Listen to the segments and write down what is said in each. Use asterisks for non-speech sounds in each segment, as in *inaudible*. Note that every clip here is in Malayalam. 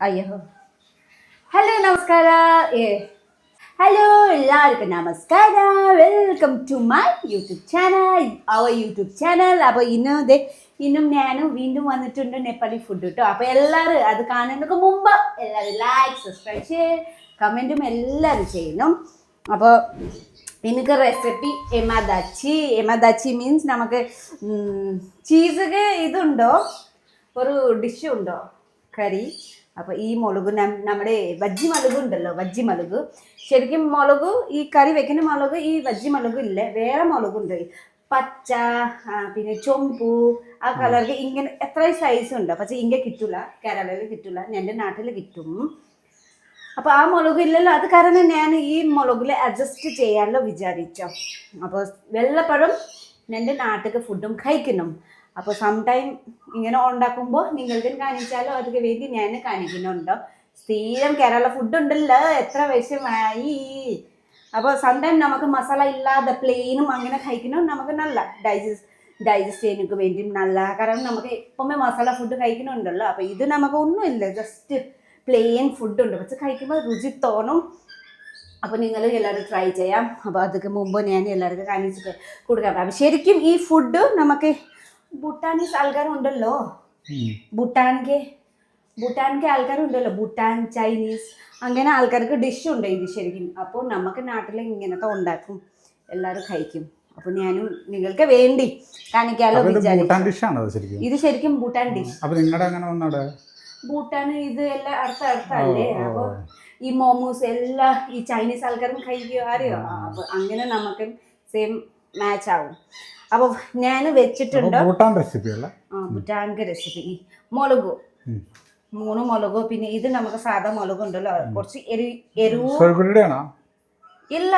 അയ്യോ. ഹലോ നമസ്കാര. ഏ. ഹലോ എല്ലാവർക്കും നമസ്കാര. Welcome to my YouTube channel our YouTube channel അപ്പോൾ ഇന്ന് ദേ ഇന്നും ഞാനും വീണ്ടും വന്നിട്ടുണ്ട് നേപ്പാളി ഫുഡ് കേട്ടോ അപ്പോൾ എല്ലാവരും അത് കാണുന്നതിന് മുമ്പ് എല്ലാവരും ലൈക്ക് സബ്സ്ക്രൈബ് ചെയ്ത് കമന്റും എല്ലാവരും ചെയ്യണം. അപ്പോൾ എനിക്ക് റെസിപ്പി എമദാച്ചി എമദാച്ചി മീൻസ് നമുക്ക് ചീസ് ഇതുണ്ടോ? ഒരു ഡിഷ് ഉണ്ടോ? കറി? അപ്പോൾ ഈ മുളക് നമ്മുടെ വജ്ജി മുളക് ഉണ്ടല്ലോ വജ്ജി മുളക്. ശരിക്കും മുളക് ഈ കറി വെക്കുന്ന മുളക് ഈ വജ്ജി മുളക് ഇല്ല വേറെ മുളകുണ്ട് പച്ച പിന്നെ ചൊമ്പു ആ കളർക്ക് ഇങ്ങനെ എത്ര സൈസ് ഉണ്ട്? പക്ഷെ ഇങ്ങനെ കിട്ടൂല കേരളയിൽ കിട്ടൂല എന്റെ നാട്ടിൽ കിട്ടും. അപ്പോൾ ആ മുളക് ഇല്ലല്ലോ അത് കാരണം ഞാൻ ഈ മുളകിൽ അഡ്ജസ്റ്റ് ചെയ്യാമല്ലോ വിചാരിച്ചോ. അപ്പോൾ വെള്ളപ്പഴം എന്റെ നാട്ടിൽ ഫുഡും കഴിക്കണം അപ്പോൾ സംടൈം ഇങ്ങനെ ഉണ്ടാക്കുമ്പോൾ നിങ്ങൾക്ക് കാണിച്ചാലോ? അതിന് വേണ്ടി ഞാൻ കാണിക്കുന്നുണ്ടോ? സ്ഥിരം കേരള ഫുഡ് ഉണ്ടല്ലോ. എത്ര വിഷമായി. അപ്പോൾ സംടൈം നമുക്ക് മസാല ഇല്ലാതെ പ്ലെയിനും അങ്ങനെ കഴിക്കണം നമുക്ക് നല്ല ഡൈജസ്റ്റ് ഡൈജസ്റ്റ് ചെയ്യാനൊക്കെ വേണ്ടി നല്ല കാരണം നമുക്ക് എപ്പോഴും മസാല ഫുഡ് കഴിക്കണമുണ്ടല്ലോ അപ്പോൾ ഇത് നമുക്ക് ഒന്നുമില്ല. ജസ്റ്റ് പ്ലെയിൻ ഫുഡ് ഉണ്ട്. പക്ഷെ കഴിക്കുമ്പോൾ രുചി തോന്നും. അപ്പോൾ നിങ്ങൾ എല്ലാവരും ട്രൈ ചെയ്യാം. അപ്പോൾ അതൊക്കെ മുമ്പ് ഞാൻ എല്ലാവർക്കും കാണിച്ചിട്ട് കൊടുക്കാം. അപ്പം ശരിക്കും ഈ ഫുഡ് നമുക്ക് ഭൂട്ടാനീസ് ആൾക്കാരുണ്ടല്ലോ. ഭൂട്ടാൻകെ ഭൂട്ടാൻകെ ആൾക്കാരുണ്ടല്ലോ. ഭൂട്ടാൻ ചൈനീസ് അങ്ങനെ ആൾക്കാർക്ക് ഡിഷ് ഉണ്ട് ഇത് ശരിക്കും. അപ്പോൾ നമുക്ക് നാട്ടിൽ ഇങ്ങനത്തെ ഉണ്ടാക്കും. എല്ലാവരും കഴിക്കും. അപ്പൊ ഞാനും നിങ്ങൾക്ക് വേണ്ടി കാണിക്കാലോ അപ്പൊ ഇത് ശരിക്കും? ഭൂട്ടാൻ ഡിഷ് അപ്പൊ ഭൂട്ടാൻ ഇത് എല്ലാം അടുത്ത അടുത്തല്ലേ? ഓ, ഓ. ഈ മോമോസ് എല്ലാം ഈ ചൈനീസ് ആൾക്കാരും കഴിക്കുക അറിയോ? അപ്പോൾ അങ്ങനെ നമുക്ക് സെയിം മാച്ച് ആവും അപ്പോൾ ഞാൻ വെച്ചിട്ടുണ്ട് ഭൂട്ടാൻ റെസിപ്പി അല്ല? ആ ഭൂട്ടാൻക്ക് റെസിപ്പി മുളക്. മൂന്ന് മുളക് പിന്നെ ഇത് നമുക്ക് സാധാ മുളക് ഉണ്ടല്ലോ. കുറച്ച് എരി എരിവ് ഇല്ല.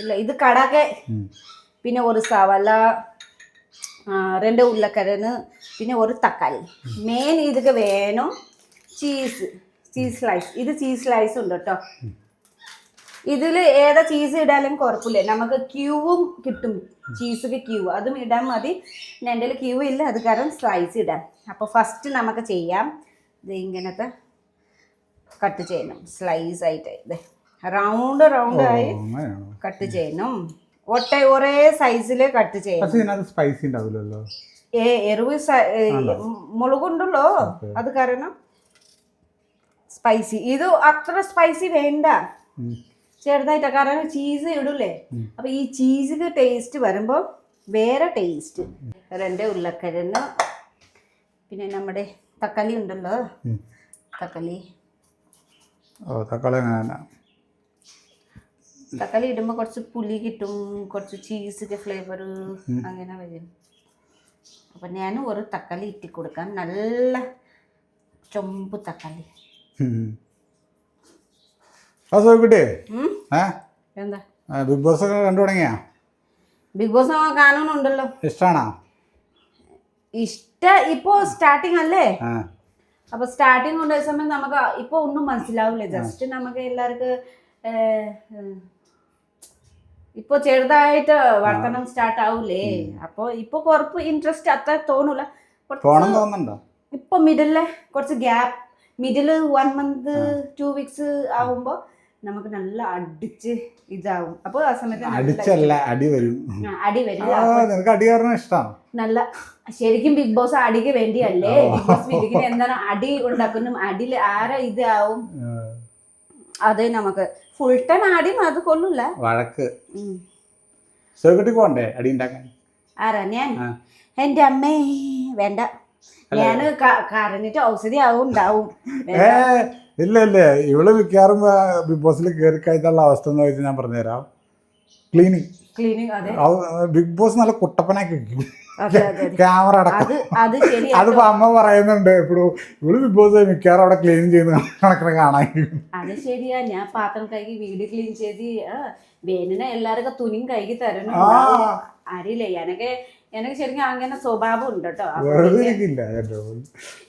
ഇല്ല ഇത് കടകെ. പിന്നെ ഒരു സവല രണ്ട് ഉരുളക്കിഴങ്ങ് പിന്നെ ഒരു തക്കാളി. മെയിൻ ഇതൊക്കെ വേണം ചീസ് ചീസ് സ്ലൈസ് ഇത് ചീസ് സ്ലൈസ് ഉണ്ട് കേട്ടോ ഇതിൽ ഏതാ ചീസ് ഇടാലും കുഴപ്പമില്ല നമുക്ക് ക്യൂവും കിട്ടും. ചീസൊക്കെ ക്യൂ അതും ഇടാൻ മതി. എന്റെ ക്യൂ ഇല്ല. അത് കാരണം സ്ലൈസ് ഇടാം. അപ്പോൾ ഫസ്റ്റ് നമുക്ക് ചെയ്യാം. ഇത് ഇങ്ങനത്തെ കട്ട് ചെയ്യണം സ്ലൈസ് ആയിട്ട്. ഇത് റൗണ്ട് റൗണ്ട് ആയി കട്ട് ചെയ്യണം ഒട്ട ഒരേ സൈസിൽ കട്ട് ചെയ്യണം സ്പൈസി ഉണ്ടാവില്ലല്ലോ? ഏ എരിവ് മുളകുണ്ടല്ലോ. അത് കാരണം സ്പൈസി ഇത് അത്ര സ്പൈസി വേണ്ട. ചെറുതായിട്ട്. കാരണം ചീസ് ഇടൂലേ? അപ്പൊ ഈ ചീസിന് ടേസ്റ്റ് വരുമ്പോൾ വേറെ ടേസ്റ്റ് രണ്ട് ഉരുളക്കിഴങ്ങ്. പിന്നെ നമ്മുടെ തക്കാളി ഉണ്ടല്ലോ. തക്കാളി. ഓ തക്കാളി അങ്ങനെ തക്കാളി ഇടുമ്പോൾ കുറച്ച് പുളി കിട്ടും. കുറച്ച് ചീസിന്റെ ഫ്ലേവർ അങ്ങനെ വരും. അപ്പം ഞാൻ ഒരു തക്കാളി ഇട്ടി കൊടുക്കാം നല്ല ചൊമ്പ് തക്കാളി. ആ എന്താ? ബിഗ് ബോസ് ഒക്കെ കണ്ടു തുടങ്ങിയാ? ബിഗ് ബോസ് കാണുന്നുണ്ടല്ലോ. ഇഷ്ടാണോ? ഇഷ്ട ഇപ്പോ സ്റ്റാർട്ടിങ് അല്ലേ? അപ്പൊ സ്റ്റാർട്ടിങ് കൊണ്ട സമയം നമുക്ക് ഇപ്പൊ ഒന്നും മനസ്സിലാവില്ല. ജസ്റ്റ് നമുക്ക് എല്ലാവർക്കും ഇപ്പൊ ചെറുതായിട്ട് വർത്തനം സ്റ്റാർട്ട് ആവൂലേ? അപ്പൊ ഇപ്പൊ കുറച്ച് ഇൻട്രസ്റ്റ് അത്ര തോന്നൂല. ഇപ്പൊ മിഡിലെ കുറച്ച് gap middle one month two weeks ആവുമ്പോ നമുക്ക് നല്ല അടിച്ച് ഇതാവും. അപ്പൊ ആ സമയത്ത് അടിച്ചല്ല അടി വരും. അടി വരും നിനക്ക് അടി കാരണം ഇഷ്ടമാണ് നല്ല ശരിക്കും ബിഗ് ബോസ് അടിക്ക് വേണ്ടിയല്ലേ? ബിഗ് ബോസ് എന്താണ് അടി ഉണ്ടാക്കുന്നു അടിയിൽ ആരെ ഇതാവും? അത് നമുക്ക് ഫുൾ ടൈം ആടി അത് കൊള്ളൂല. വഴക്ക്. സോൾഗുട്ടി പോണ്ടേ അടി ഉണ്ടാക്കാൻ? ആരാ ഞാൻ? എന്റെ എന്റെ അമ്മേ വേണ്ട. ഞാൻ ക- കരഞ്ഞിട്ട് ഔഷധി ആവും ഉണ്ടാവും ഇല്ല ഇല്ല. ഇവൾ മിക്കവാറും ബിഗ് ബോസിൽ കയറി കഴിഞ്ഞുള്ള അവസ്ഥ എന്ന് വെച്ചാൽ ഞാൻ പറഞ്ഞുതരാം. ക്ലീനിങ് ക്ലീനിങ് അതെ. ബിഗ് ബോസ് നല്ല കുട്ടപ്പനാക്കി. ക്യാമറ അടക്കം. അത് അമ്മ പറയുന്നുണ്ട് എപ്പോഴും ഇവൾ ബിഗ് ബോസ് മിക്കവാറും അവിടെ ക്ലീൻ ചെയ്യുന്ന കണക്കിന് കാണാൻ അത് ശരിയാ. ഞാൻ പാത്രം കഴുകി വീട് ക്ലീൻ ചെയ്ത് വേനനെ എല്ലാവർക്കും തുണിയും കഴുകി തരണം. അറിയില്ല എനക്ക് എനിക്ക് ശരിക്കും അങ്ങനെ സ്വഭാവം ഉണ്ട് കേട്ടോ.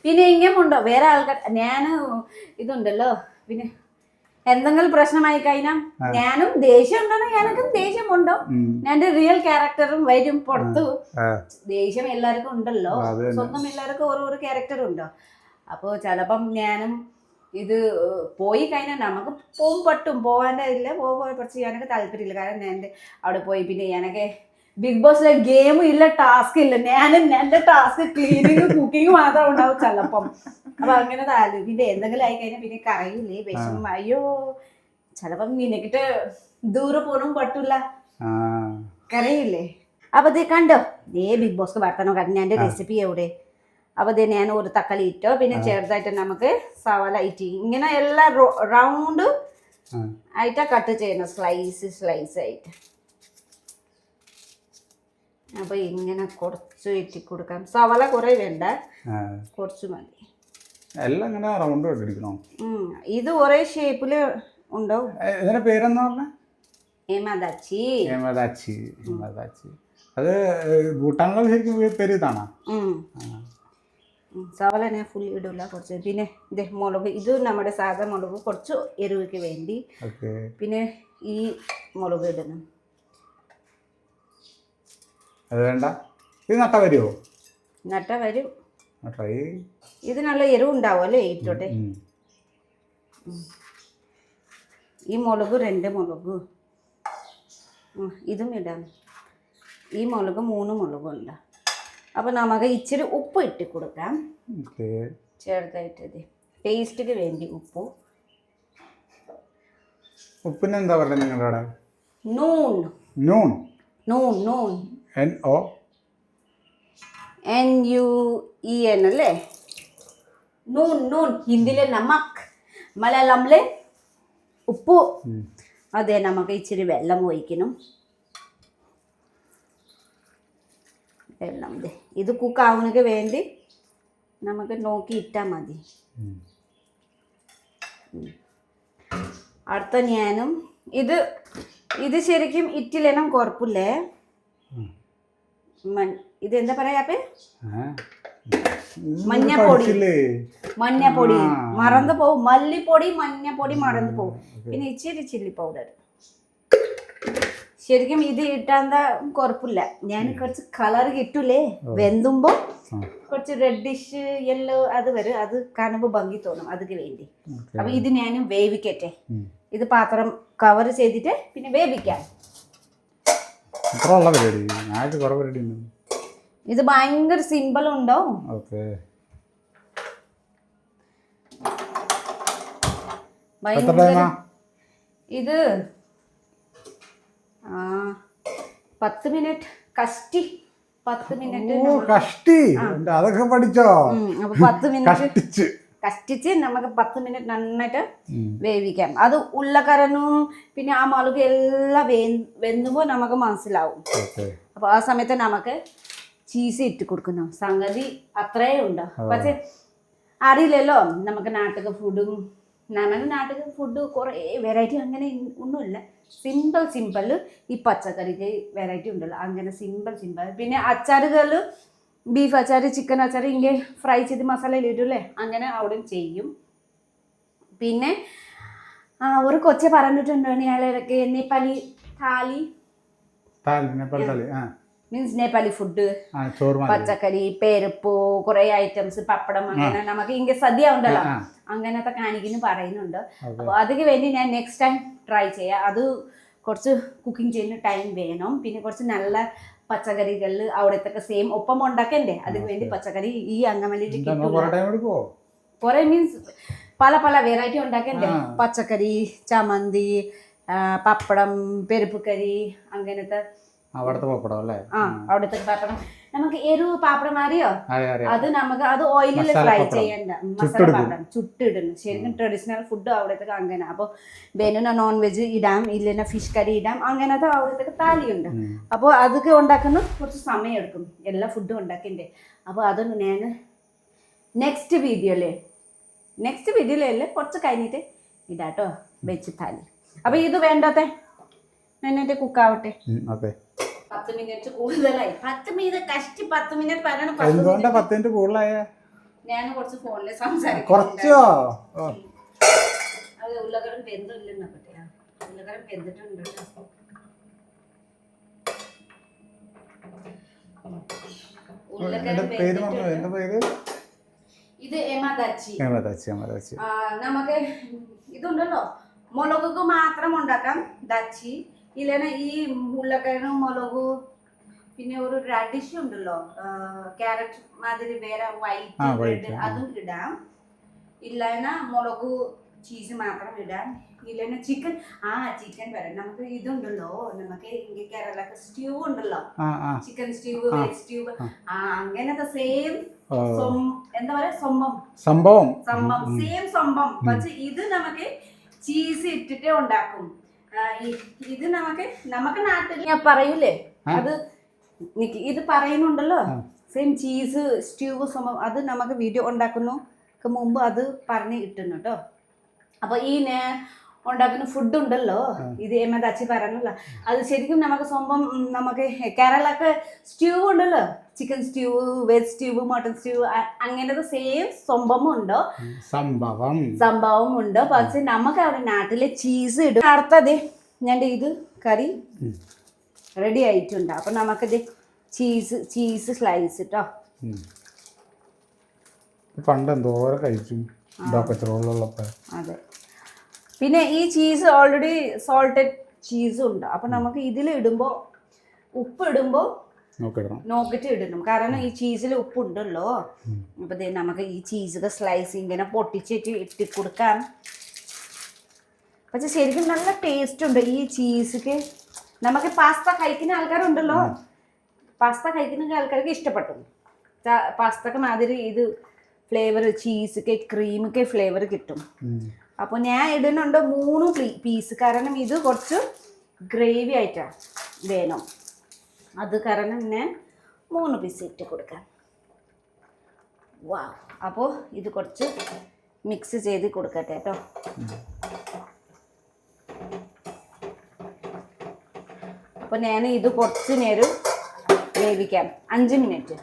പിന്നെ- ഇങ്ങനെയുണ്ടോ വേറെ ആൾക്കാർ ഞാൻ ഇതുണ്ടല്ലോ പിന്നെ എന്തെങ്കിലും പ്രശ്നമായി കഴിഞ്ഞാൽ ഞാനും ദേഷ്യം ഉണ്ടോ എനിക്കും ദേഷ്യമുണ്ടോ? ഉണ്ടോ എന്റെ റിയൽ ക്യാരക്ടറും വരും പുറത്തു. ദേഷ്യം എല്ലാവർക്കും ഉണ്ടല്ലോ. സ്വന്തം എല്ലാവർക്കും ഓരോരോ ക്യാരക്ടർ ഉണ്ടോ? അപ്പോൾ ചിലപ്പം ഞാനും ഇത് പോയി കഴിഞ്ഞാൽ നമുക്ക് പോകും പെട്ടും പോകാന്റെ ഇല്ല പോകുമ്പോൾ പക്ഷേ എനിക്ക് താല്പര്യമില്ല. കാരണം ഞാൻ അവിടെ പോയി പിന്നെ ഞാനൊക്കെ ബിഗ് ബോസിലെ ഗെയിം ഇല്ല ടാസ്ക് ഇല്ല. ഞാൻ എന്റെ ടാസ്ക് ക്ലീനിങ് കുക്കിംഗ് മാത്രം ഉണ്ടാവും ചിലപ്പം. അപ്പൊ അങ്ങനെ താല്പര്യം എന്തെങ്കിലും ആയി കഴിഞ്ഞാൽ പിന്നെ കറിയില്ലേ വിഷമം. അയ്യോ ചിലപ്പം നിനക്കിട്ട് ദൂരെ പോലും പറ്റൂല. കറിയില്ലേ അപ്പൊ ഇത് കണ്ടോ? ദേ ബിഗ് ബോസ് വർത്തനം കാരണം എന്റെ റെസിപ്പി എവിടെ? അപ്പൊ ദേ ഞാൻ ഒരു തക്കാളി ഇട്ടോ? പിന്നെ ചെറുതായിട്ട് നമുക്ക് സവാള ഇറ്റി ഇങ്ങനെ എല്ലാ റൗണ്ട്. ആയിട്ടാ കട്ട് ചെയ്യണം സ്ലൈസ് സ്ലൈസ് ആയിട്ട്. അപ്പൊ ഇങ്ങനെ കുറച്ച് ഇറ്റി കൊടുക്കാം. സവള കുറേ വേണ്ട. കുറച്ച് മതി. എല്ലാം ഇങ്ങനെ റൗണ്ട് കണ്ടിരിക്കണോ. ഇത് ഒരേ ഷേപ്പിൽ ഉണ്ടോ? ഇതിന്റെ പേരെന്താ പറഞ്ഞ? ഏമാതാച്ചി ഹേമദാച്ചി ഹേമദാച്ചി. അത് ഭൂട്ടാനിലുള്ള ശരിക്കും പേര് ഇതാണോ. സവാള ഞാൻ ഫുൾ ഇടില്ല കുറച്ച്. പിന്നെ ഇതേ മുളക് ഇത് നമ്മുടെ സാധാ മുളക് കുറച്ച് എരിവയ്ക്ക് വേണ്ടി. പിന്നെ ഈ മുളക് ഇടണം. അത് വേണ്ട. ഇത് നട്ട വരുമോ നട്ട വരും. ട്രൈ ഇത് നല്ല എരിവ് ഉണ്ടാവും അല്ലേ ഇട്ടോട്ടെ ഈ മുളക് രണ്ട് മുളക്. ഇതും ഇടാം. ഈ മുളക് മൂന്ന് മുളകുണ്ട് അപ്പോൾ നമുക്ക് ഇച്ചിരി ഉപ്പ് ഇട്ട് കൊടുക്കാം. ചെറുതായിട്ട് ഇത്. ടേസ്റ്റിക്ക് വേണ്ടി ഉപ്പ്. ഉപ്പിനെന്താ പറയുക നിങ്ങളുടെ നൂൺ. നൂൺ. നൂൺ noon. N O N U E N അല്ലേ? നൂൺ നൂൺ ഹിന്ദിയിലെ നമക്. മലയാളത്തിലെ ഉപ്പ്. അതെ നമുക്ക് ഇച്ചിരി വെള്ളം ഒഴിക്കണം. വെള്ളം ഇത് കുക്കാവുന്നതിന് വേണ്ടി നമുക്ക് നോക്കി ഇട്ടാൽ മതി. അടുത്ത ഞാനും. ഇത് ഇത് ശരിക്കും ഇറ്റിലേനും കുഴപ്പമില്ലേ? ഇത് എന്താ പറയാ മഞ്ഞപ്പൊടി. മഞ്ഞപ്പൊടി. മറന്നു പോവും. മല്ലിപ്പൊടി മഞ്ഞപ്പൊടി മറന്നു പോവും. പിന്നെ ഇച്ചിരി ചില്ലി പൗഡർ. ശരിക്കും ഇത് ഇട്ടാന്താ കുഴപ്പമില്ല. ഞാൻ കുറച്ച് കളർ കിട്ടൂലേ? വെന്തുമ്പോ. കുറച്ച് റെഡിഷ് യെല്ലോ അത് വരും. അത് കാണുമ്പോൾ ഭംഗി തോന്നും അതിന് വേണ്ടി. അപ്പൊ ഇത് ഞാൻ വേവിക്കട്ടെ. ഇത് പാത്രം കവർ ചെയ്തിട്ട് പിന്നെ വേവിക്കാം. ഇത്ര ഉള്ള പരിപാടി. ഞായറാഴ്ച കുറേ പരിപാടി ഉണ്ട് ഇത് ഭയങ്കര സിമ്പിൾ ഉണ്ടോ? ഓക്കെ. ഇത് പത്ത് മിനിറ്റ്. കഷ്ടി. പത്ത് മിനിറ്റ് കഷ്ടി. അതൊക്കെ പഠിച്ചോ? പത്ത് മിനിറ്റ്. കഷ്ടിച്ച് നമുക്ക് പത്ത് മിനിറ്റ് നന്നായിട്ട് വേവിക്കാം. അത് ഉള്ളക്കരനും പിന്നെ ആ മുളക് എല്ലാം വേ വെന്തുമ്പോൾ നമുക്ക് മനസ്സിലാവും. അപ്പൊ അപ്പോൾ ആ സമയത്ത് നമുക്ക് ചീസ് ഇട്ട് കൊടുക്കണം സംഗതി അത്രേ ഉണ്ട് പക്ഷെ അറിയില്ലല്ലോ. നമുക്ക് നാട്ടിക ഫുഡും നമ്മുടെ നാട്ടിക ഫുഡ് കുറേ വെറൈറ്റി അങ്ങനെ ഒന്നുമില്ല. സിമ്പിൾ സിമ്പിൾ ഈ പച്ചക്കറിക്ക് വെറൈറ്റി ഉണ്ടല്ലോ. അങ്ങനെ സിമ്പിൾ സിമ്പിൾ പിന്നെ അച്ചാറുകൾ ബീഫ് അച്ചാർ ചിക്കൻ അച്ചാർ ഇങ്ങനെ ഫ്രൈ ചെയ്ത് മസാലയിൽ അല്ലേ? അങ്ങനെ അവിടെ ചെയ്യും. പിന്നെ ഒരു കൊച്ചെ പറഞ്ഞിട്ടുണ്ടോ ഞാനൊക്കെ നേപ്പാലി താലി മീൻസ് നേപ്പാലി ഫുഡ് പച്ചക്കറി പേരപ്പ് കുറെ ഐറ്റംസ് പപ്പടം അങ്ങനെ നമുക്ക് ഇങ്ങനെ സദ്യ ഉണ്ടല്ലോ. അങ്ങനത്തെ കാണിക്കുന്നു പറയുന്നുണ്ട്. അപ്പൊ അപ്പോൾ അതിന് വേണ്ടി ഞാൻ നെക്സ്റ്റ് ടൈം ട്രൈ ചെയ്യാം. അത് കുറച്ച് കുക്കിംഗ് ചെയ്യുന്ന ടൈം വേണം. പിന്നെ കുറച്ച് നല്ല പച്ചക്കറികൾ അവിടത്തൊക്കെ സെയിം ഒപ്പം ഉണ്ടാക്കണ്ടേ? അതിന് വേണ്ടി പച്ചക്കറി ഈ കിട്ടും കുറേ മീൻസ് പല പല വെറൈറ്റി ഉണ്ടാക്കണ്ടേ? പച്ചക്കറി ചമ്മന്തി പപ്പടം പെരുപ്പ് കറി അങ്ങനത്തെ അവിടുത്തെ പപ്പടം അല്ലേ? ആ അവിടുത്തെ പപ്പടം. നമുക്ക് എരിവ് പാപ്പടം അറിയോ അത് നമുക്ക് അത് ഓയിലിൽ ഫ്രൈ ചെയ്യണ്ട. മസാല. പാപ്പടം. ചുട്ടിടുന്നു. ശരിക്കും ട്രഡീഷണൽ ഫുഡ് അവിടത്തേക്ക് അങ്ങനെ അപ്പോൾ ബെനുന നോൺ വെജ് ഇടാം ഇല്ലെന്ന ഫിഷ് കറി ഇടാം അങ്ങനത്തെ അവിടത്തേക്ക് താലിയുണ്ട്. ഉം. അപ്പോൾ അതൊക്കെ ഉണ്ടാക്കുന്ന കുറച്ച് സമയം എടുക്കും. എല്ലാ ഫുഡും ഉണ്ടാക്കിന്റെ. അപ്പോൾ അതൊന്ന് ഞാൻ നെക്സ്റ്റ് വീഡിയോയിലേ നെക്സ്റ്റ് വീഡിയോയിലല്ലേ കുറച്ച് കഴിഞ്ഞിട്ട് ഇടാട്ടോ. വെച്ച് താലി. അപ്പോൾ ഇത് വേണ്ടത്തെ? ഞാൻ എന്നിട്ട് കുക്കാവട്ടെ ഓക്കെ. പത്ത് മിനിറ്റ് കൂടുതലായി. പത്ത് മിനിറ്റ് കഷ്ടി പത്ത് മിനിറ്റ് പറയണം എന്തുകൊണ്ടാ പത്ത് മിനിറ്റ് കൂടുതലായ? ഞാൻ കുറച്ച് ഫോണിൽ സംസാരിക്കും കുറച്ചോ? അത് ഉള്ളകരം പെന്തില്ലെന്ന പറ്റിയ. ഉള്ളകരം പെന്തിട്ടുണ്ട് ഇത് എമദാച്ചി നമുക്ക് ഇതുണ്ടല്ലോ. മുളക് മാത്രം ഉണ്ടാക്കാം. ദച്ചി. ഇല്ലെന്ന ഈ ഉരുളക്കിഴങ്ങും മുളക് പിന്നെ ഒരു റഡിഷ് ഉണ്ടല്ലോ ക്യാരറ്റ് മാതിരി വേറെ വൈറ്റ് white, അതും ഇടാം. ഇല്ലെന്ന മുളക് ചീസ് മാത്രം ഇടാം. ഇല്ലാ ചിക്കൻ ആ ചിക്കൻ വരാം. നമുക്ക് ഇതുണ്ടല്ലോ നമുക്ക് കേരളക്ക് സ്റ്റ്യൂ ഉണ്ടല്ലോ. ചിക്കൻ സ്റ്റ്യൂ സ്റ്റ്യൂ ആ. അങ്ങനത്തെ സെയിം എന്താ പറയാ സംഭവം. സംഭവം. സംഭവം. സെയിം സംഭവം പക്ഷെ ഇത് നമുക്ക് ചീസ് ഇട്ടിട്ട് ഉണ്ടാക്കും. ഇത് നമുക്ക് നമുക്ക് നാട്ടിൽ ഞാൻ പറയൂലേ? അത് നിക്ക് ഇത് പറയുന്നുണ്ടല്ലോ. സെയിം ചീസ് സ്റ്റ്യൂ സംഭവം അത് നമുക്ക് വീഡിയോ ഉണ്ടാക്കുന്നു മുമ്പ് അത് പറഞ്ഞ് കിട്ടുന്നു കേട്ടോ അപ്പൊ ഈ നേ- ഉണ്ടാക്കുന്ന ഫുഡ് ഉണ്ടല്ലോ. ഇത് എമ്മദാച്ചി പറഞ്ഞല്ലോ. അത് ശരിക്കും നമുക്ക് സ്വന്തം നമുക്ക് കേരളക്ക് സ്റ്റ്യൂ ഉണ്ടല്ലോ. Chicken stew veg stew mutton stew അങ്ങനത്തെ സെയിം സംഭവം ഉണ്ടോ? സംഭവം. സംഭവം ഉണ്ട്? പക്ഷെ നമുക്ക് അവിടെ നാട്ടിലെ ചീസ് ഇടും. അടുത്തത് ഞാൻ ഇത് കറി റെഡി ആയിട്ടുണ്ട്. അപ്പം നമുക്കിത് ചീസ് ചീസ് സ്ലൈസ് കേട്ടോ ഉം. പണ്ട് എന്തോരം കഴിച്ചു അതെ. പിന്നെ ഈ ചീസ് ഓൾറെഡി സോൾട്ടഡ് ചീസും ഉണ്ട്. അപ്പം നമുക്ക് ഇതിൽ ഇടുമ്പോ ഉപ്പ് ഇടുമ്പോ നോക്കിട്ട് ഇടണം. കാരണം ഈ ചീസിൽ ഉപ്പുണ്ടല്ലോ. അപ്പൊ നമുക്ക് ഈ ചീസൊക്കെ സ്ലൈസ് ഇങ്ങനെ പൊട്ടിച്ചിട്ട് ഇട്ടി കൊടുക്കാം. പക്ഷെ ശരിക്കും നല്ല ടേസ്റ്റ് ഉണ്ട് ഈ ചീസൊക്കെ നമുക്ക് പാസ്ത കഴിക്കുന്ന ആൾക്കാരുണ്ടല്ലോ. പാസ്ത കഴിക്കുന്ന ആൾക്കാർക്ക് ഇഷ്ടപ്പെട്ടു. പാസ്തക്ക് മാതിരി ഇത് ഫ്ലേവർ ചീസൊക്കെ ക്രീമൊക്കെ ഫ്ലേവർ കിട്ടും. അപ്പോൾ ഞാൻ ഇടുന്നുണ്ട് മൂന്ന് പീസ് കാരണം ഇത് കുറച്ച് ഗ്രേവി ആയിട്ടാണ് വേണം. അത് കാരണം ഞാൻ മൂന്ന് പീസ് ഇട്ട് കൊടുക്കാം. വാ അപ്പോൾ ഇത് കുറച്ച് മിക്സ് ചെയ്ത് കൊടുക്കട്ടെ കേട്ടോ. അപ്പോൾ ഞാൻ ഇത് കുറച്ച് നേരം വേവിക്കാം. അഞ്ച് മിനിറ്റ്.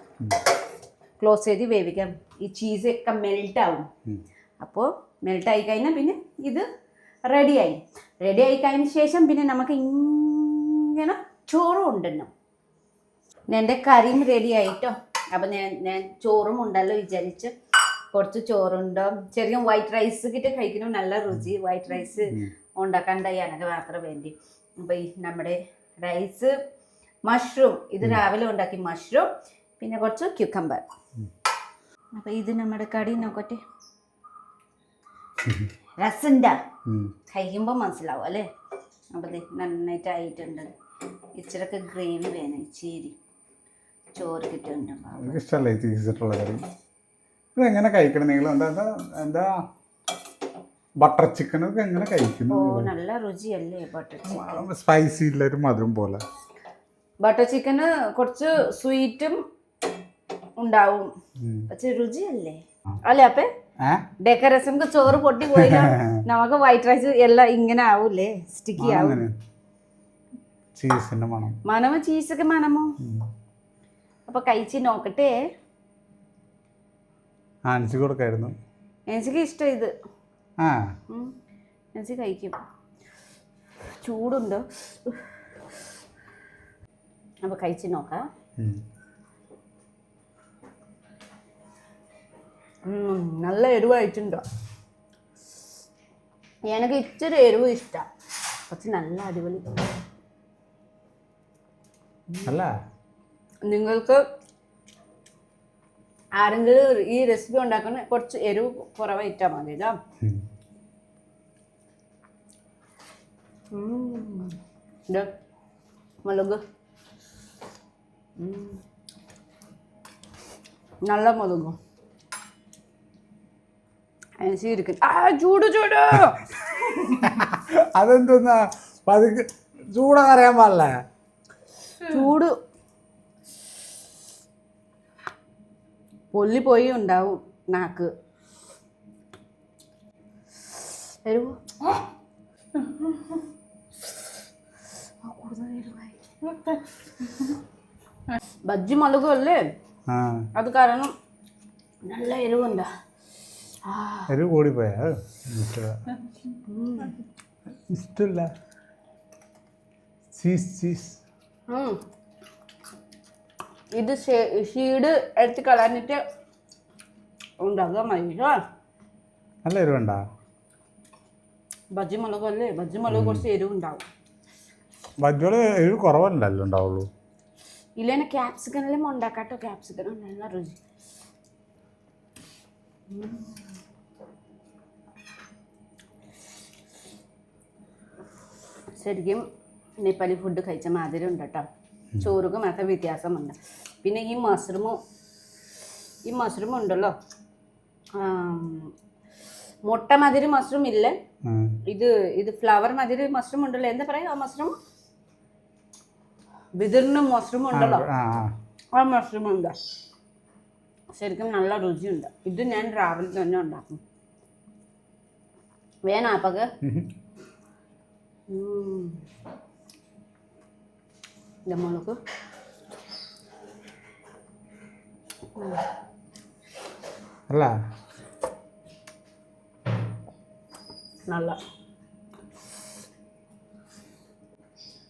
ക്ലോസ് ചെയ്ത് വേവിക്കാം. ഈ ചീസൊക്കെ മെൽറ്റ് ആവും. അപ്പോൾ മെൽറ്റ് ആയി കഴിഞ്ഞാൽ പിന്നെ ഇത് റെഡിയായി. റെഡി ആയി കഴിഞ്ഞ ശേഷം പിന്നെ നമുക്ക് ഇങ്ങനെ ചോറും ഉണ്ടെണ്ണം എന്റെ കറിയും റെഡി ആയിട്ടോ അപ്പം ഞാൻ ഞാൻ ചോറും ഉണ്ടല്ലോ വിചാരിച്ച് കുറച്ച് ചോറുണ്ടോ? ചെറിയ വൈറ്റ് റൈസ് കിട്ടി കഴിക്കണം നല്ല രുചി. വൈറ്റ് റൈസ് ഉണ്ടാക്കാണ്ടായി എനിക്ക് മാത്രം വേണ്ടി. അപ്പം ഈ നമ്മുടെ റൈസ് മഷ്റൂം ഇത് രാവിലെ ഉണ്ടാക്കി മഷ്റൂം പിന്നെ കുറച്ച് ക്യൂക്കമ്പർ അപ്പം ഇത് നമ്മുടെ കടി നോക്കട്ടെ. രസണ്ട. ഉം. കഴിക്കുമ്പോൾ മനസ്സിലാവും അല്ലേ? അപ്പം നന്നായിട്ട് ആയിട്ടുണ്ട് ഇച്ചിരൊക്കെ ഗ്രേവി വേണം ഇച്ചിരി. ചോറ് കിട്ടുന്നുണ്ട് എനിക്ക് ഇഷ്ടമല്ല ഈ ചീസിട്ടുള്ള കറി. ഇത് എങ്ങനെ കഴിക്കണം? നിങ്ങൾ എന്താ എന്താ എന്താ? ബട്ടർ ചിക്കനൊക്കെ എങ്ങനെ കഴിക്കുന്നു? ഓ നല്ല രുചിയല്ലേ ബട്ടർ ചിക്കൻ സ്പൈസി ഇല്ല ഒരു മധുരം പോലെ. ബട്ടർ ചിക്കന് കുറച്ച് സ്വീറ്റും ഉണ്ടാവും. പക്ഷെ രുചിയല്ലേ? അല്ലേ അപ്പേ? ഡെക്കറേഷൻക്ക് ചോറ് പൊട്ടി പോയി നമുക്ക് വൈറ്റ് റൈസ് എല്ലാം ഇങ്ങനെ ആവൂലേ? സ്റ്റിക്കി ആവും. ചീസിന്റെ മണം. മനമോ? ചീസൊക്കെ മനമോ? അപ്പൊ കഴിച്ച് നോക്കട്ടെ. ആൻസി കൊടുക്കായിരുന്നു. എനിക്ക് ഇഷ്ടം ഇത്. ആ. എനിക്ക് കഴിക്കും. ചൂടുണ്ട്. അപ്പൊ കഴിച്ച് നോക്കാം. നല്ല എരിവായിട്ടുണ്ടോ. എനിക്ക് ഇച്ചിരി എരിവ് ഇഷ്ടം. പക്ഷെ നല്ല അടിപൊളി. അല്ല. നിങ്ങൾക്ക് ആരെങ്കിലും ഈ റെസിപ്പി ഉണ്ടാക്കുന്ന കുറച്ച് എരിവ് കുറവായിട്ടാൽ മതി. ഇത് മുളക്. നല്ല മുളകും. അനുസരിക്കും ആ ചൂട് ചൂട്. *laughs* അതെന്തോന്നാ? പതുക്കെ ചൂടറിയാൻ പാടില്ല. ചൂട്. പൊള്ളിപ്പോയി ഉണ്ടാവും നാക്ക്. ബജ്ജി മുളകല്ലേ? അത് കാരണം നല്ല എരിവുണ്ട്. ഒരു കൂടി പോയാ ഇഷ്ടമില്ല ചീസ് ചീസ്. ഇത് ഷീഡ് എടുത്ത് കളഞ്ഞിട്ട് ഉണ്ടാക്കുക മൈദ. നല്ല എരിവുണ്ടാ? ബജ്ജി മുളകല്ലേ ബജ്ജി മുളക് കുറച്ച് എരിവ് ഉണ്ടാവും എരിവ് കുറവല്ലല്ലോ ഉണ്ടാവുള്ളൂ? ഇല്ലേനെ ക്യാപ്സിക്കനിലും ഉണ്ടാക്കാട്ടോ. ക്യാപ്സിക്കൻ നല്ല രുചി. ശരിക്കും നേപ്പാലി ഫുഡ് കഴിച്ച മാതിരി ഉണ്ട് കേട്ടോ. ചോറുക്ക് മാത്രം വ്യത്യാസമുണ്ട്. പിന്നെ ഈ മഷ്റൂമും ഈ മഷ്റൂം ഉണ്ടല്ലോ. മുട്ട മതിരി മഷ്റൂം ഇല്ല. ഇത് ഇത് ഫ്ലവർ മതിരി മഷ്റൂം ഉണ്ടല്ലോ. എന്താ പറയാ ആ മഷ്റൂം ബിദിറിന് മഷ്റൂം ഉണ്ടല്ലോ. ആ മഷ്റൂം ഉണ്ട്? ശരിക്കും നല്ല രുചിയുണ്ട്. ഇത് ഞാൻ രാവിലെ തന്നെ ഉണ്ടാക്കും. വേണോ അപ്പക്ക്? ഉം. ഉം. ഇത് മുളക് അല്ല. നല്ല.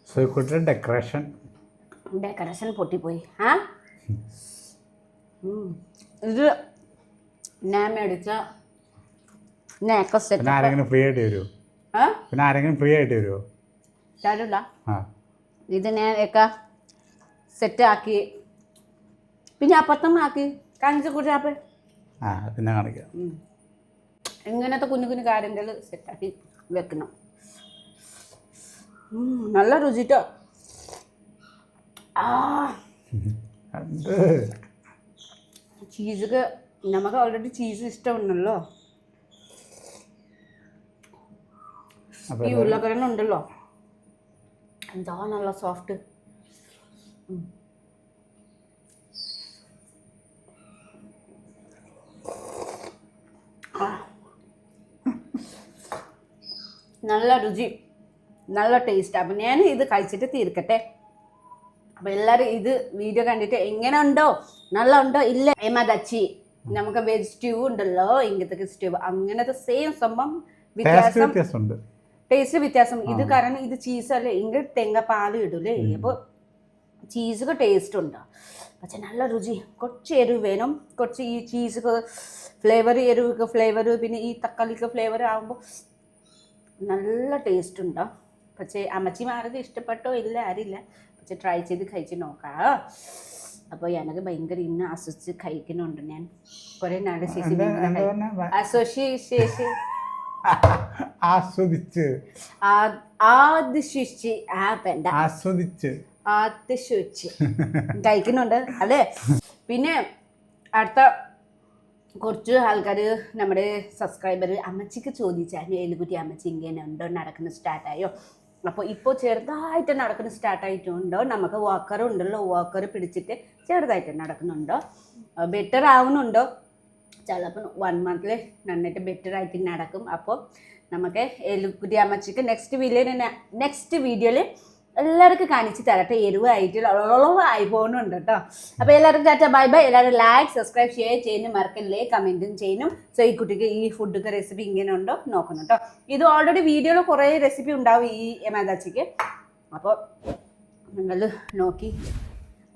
സോയിക്കുട്ടിയുടെ ഡെക്കറേഷൻ ഡെക്കറേഷൻ പൊട്ടിപ്പോയി. ആ? ഉം. ഇത് ഞാൻ മേടിച്ച പിന്നെ സെറ്റ് ആരെങ്കിലും ഫ്രീ ആയിട്ട് വരുമോ പിന്നെ ആരെങ്കിലും ഫ്രീ ആയിട്ട് വരുമോ തരില്ല ആ. ഇത് ഞാൻ ഒക്കെ സെറ്റാക്കി പിന്നെ അപ്പത്തം ആക്കി. കാണിച്ചു കൂട്ടാപ്പ് ആ പിന്നെ കാണിക്കാം. ഇങ്ങനത്തെ കുഞ്ഞു കുഞ്ഞു കാര്യങ്ങൾ സെറ്റാക്കി വെക്കണം. ഉം, നല്ല രുചിട്ടോ? ആ. ചീസൊക്കെ നമുക്ക് ഓൾറെഡി ചീസ് ഇഷ്ടമുണ്ടല്ലോ. ഈ ഉരുളക്കിഴങ്ങ് ഉണ്ടല്ലോ എന്താ നല്ല സോഫ്റ്റ് നല്ല രുചി. നല്ല ടേസ്റ്റ് അപ്പം ഞാൻ ഇത് കഴിച്ചിട്ട് തീർക്കട്ടെ. അപ്പം എല്ലാരും ഇത് വീഡിയോ കണ്ടിട്ട് എങ്ങനെ ഉണ്ടോ നല്ല ഉണ്ടോ ഇല്ല ഏമാതച്ചി നമുക്ക് വെജ് സ്റ്റ്യൂ ഉണ്ടല്ലോ ഇങ്ങനത്തെ സ്റ്റ്യൂ അങ്ങനത്തെ സെയിം സംഭവം വ്യത്യാസം. ടേസ്റ്റ് വ്യത്യാസം. ഇത് കാരണം ഇത് ചീസ് അല്ലേ? ഇങ്ങ തേങ്ങാപ്പാൽ ഇടൂലേ? അപ്പോൾ ചീസൊക്കെ ടേസ്റ്റ് ഉണ്ട്. പക്ഷെ നല്ല രുചി. കുറച്ച് എരിവ് വേണം. കുറച്ച് ഈ ചീസൊക്കെ ഫ്ലേവർ എരിവൊക്കെ ഫ്ലേവർ പിന്നെ ഈ തക്കാളിക്ക് ഫ്ലേവർ ആകുമ്പോൾ നല്ല ടേസ്റ്റ് ഉണ്ട്? പക്ഷേ അമ്മച്ചിമാർക്ക് ഇഷ്ടപ്പെട്ടോ? ഇല്ല പക്ഷെ ട്രൈ ചെയ്ത് കഴിച്ച് നോക്കാം അപ്പോൾ എനിക്ക് ഭയങ്കര ഇന്ന് അസ്വസിച്ച് കഴിക്കുന്നുണ്ട് ഞാൻ. കുറേ നാട് ശേഷി എന്താ എന്താ അസോസിയേഷൻ *laughs* ആസ്വദിച്ച്. ആദിശിച്ച് ആ വേണ്ട ആസ്വദിച്ച്. ആദിശിച്ച് *laughs* കഴിക്കുന്നുണ്ട് അല്ലേ? പിന്നെ അടുത്ത കുറച്ച് ആൾക്കാർ നമ്മുടെ സബ്സ്ക്രൈബർ അമ്മച്ചിക്ക് ചോദിച്ചാൽ എലുകുട്ടി അമ്മച്ചി ഇങ്ങനെ ഉണ്ടോ? നടക്കുന്ന സ്റ്റാർട്ടായോ അപ്പോൾ ഇപ്പോൾ ചെറുതായിട്ട് നടക്കുന്ന സ്റ്റാർട്ടായിട്ടുണ്ടോ നമുക്ക് വാക്കർ ഉണ്ടല്ലോ വാക്കർ പിടിച്ചിട്ട് ചെറുതായിട്ട് നടക്കുന്നുണ്ടോ. ബെറ്റർ ആവുന്നുണ്ടോ. ചിലപ്പോൾ വൺ മന്തിൽ നന്നായിട്ട് ബെറ്റർ ആയിട്ട് നടക്കും. അപ്പോൾ നമുക്ക് എലുക്കുട്ടി അമ്മച്ചിക്ക് നെക്സ്റ്റ് വീഡിയോയിൽ നെക്സ്റ്റ് വീഡിയോയിൽ എല്ലാവർക്കും കാണിച്ച് തരട്ടെ. എരിവായിട്ട് ആയി പോകുന്നുണ്ട് കേട്ടോ. അപ്പോൾ എല്ലാവർക്കും ടാറ്റ ബൈ ബൈ. എല്ലാവരും ലൈക്ക് സബ്സ്ക്രൈബ് ഷെയർ ചെയ്യുന്നു. മറക്കല്ലേ? കമന്റും ചെയ്യുന്നു. സോ ഈ കുട്ടിക്ക് ഈ ഫുഡൊക്കെ റെസിപ്പി ഇങ്ങനെ ഉണ്ടോ? നോക്കണം കേട്ടോ. ഇത് ഓൾറെഡി വീഡിയോയിൽ കുറേ റെസിപ്പി ഉണ്ടാവും ഈ എമാദാച്ചിക്ക് അപ്പോൾ നിങ്ങൾ നോക്കി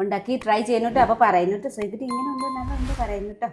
ഉണ്ടാക്കി ട്രൈ ചെയ്യുന്നുട്ടോ അപ്പോൾ പറയുന്നുട്ടോ സോ ഇങ്ങനെ ഉണ്ട്? നല്ല ഉണ്ട് പറയുന്നുട്ടോ